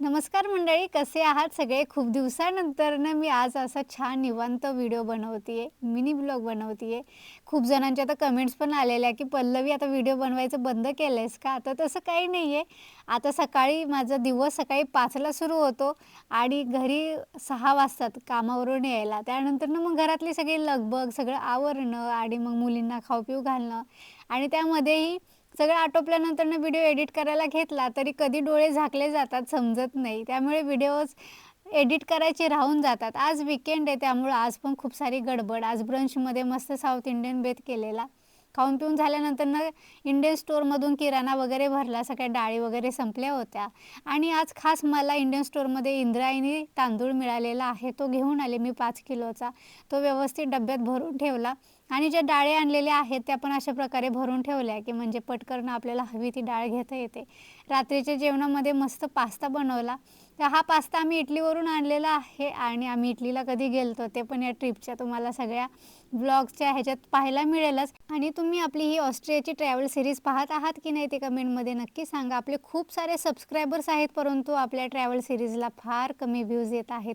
नमस्कार मंडळी कसे आहात सगळे? खूप दिवसानंतर ना मी आज असा छान निवांत व्हिडिओ बनवतीये मिनी ब्लॉग बनवतीये. खूप जणांच्या आता कमेंट्स पण आलेल्या की पल्लवी आता व्हिडिओ बनवायचं बंद केलं आहेस का? तर तसं काही नाही आहे आता सकाळी माझा दिवस सकाळी पाचला सुरू होतो आणि घरी सहा वाजतात कामावरून यायला. त्यानंतर ना मग घरातली सगळी लगबग सगळं आवरणं आणि मग मुलींना खाऊ पिऊ घालणं आणि त्यामध्येही सगळं आटोपल्यानंतर व्हिडिओ एडिट करायला घेतला तरी कधी डोळे झाकले जातात समजत नाही. त्यामुळे व्हिडिओज एडिट करायचे राहून जातात. आज विकेंड आहे त्यामुळं आज पण खूप सारी गडबड. आज ब्रंचमध्ये मस्त साऊथ इंडियन बेत केलेला. खाऊन पिऊन झाल्यानंतर ना इंडियन स्टोअरमधून किराणा वगैरे भरला सगळ्या डाळी वगैरे संपल्या होत्या. आणि आज खास मला इंडियन स्टोअरमध्ये इंद्रायणी तांदूळ मिळालेला आहे तो घेऊन आले मी पाच किलोचा. तो व्यवस्थित डब्यात भरून ठेवला. आणि ज्या डाळी आणलेल्या आहेत त्या पण अशा प्रकारे भरून ठेवल्या की म्हणजे पटकन आपल्याला हवी ती डाळ घेता येते. रात्रीच्या जेवणामध्ये मस्त पास्ता बनवला. तर हा पास्ता आम्ही इटलीवरून आणलेला आहे आणि आम्ही इटलीला कधी गेलतो ते पण या ट्रिपच्या तुम्हाला सगळ्या ब्लॉगच्या ह्याच्यात पाहायला मिळेलच. आणि तुम्ही आपली ही ऑस्ट्रियाची ट्रॅव्हल सिरीज पाहत आहात की नाही ते कमेंटमध्ये नक्की सांगा. आपले खूप सारे सबस्क्रायबर्स आहेत परंतु आपल्या ट्रॅव्हल सिरीजला फार कमी व्ह्यूज येत आहेत.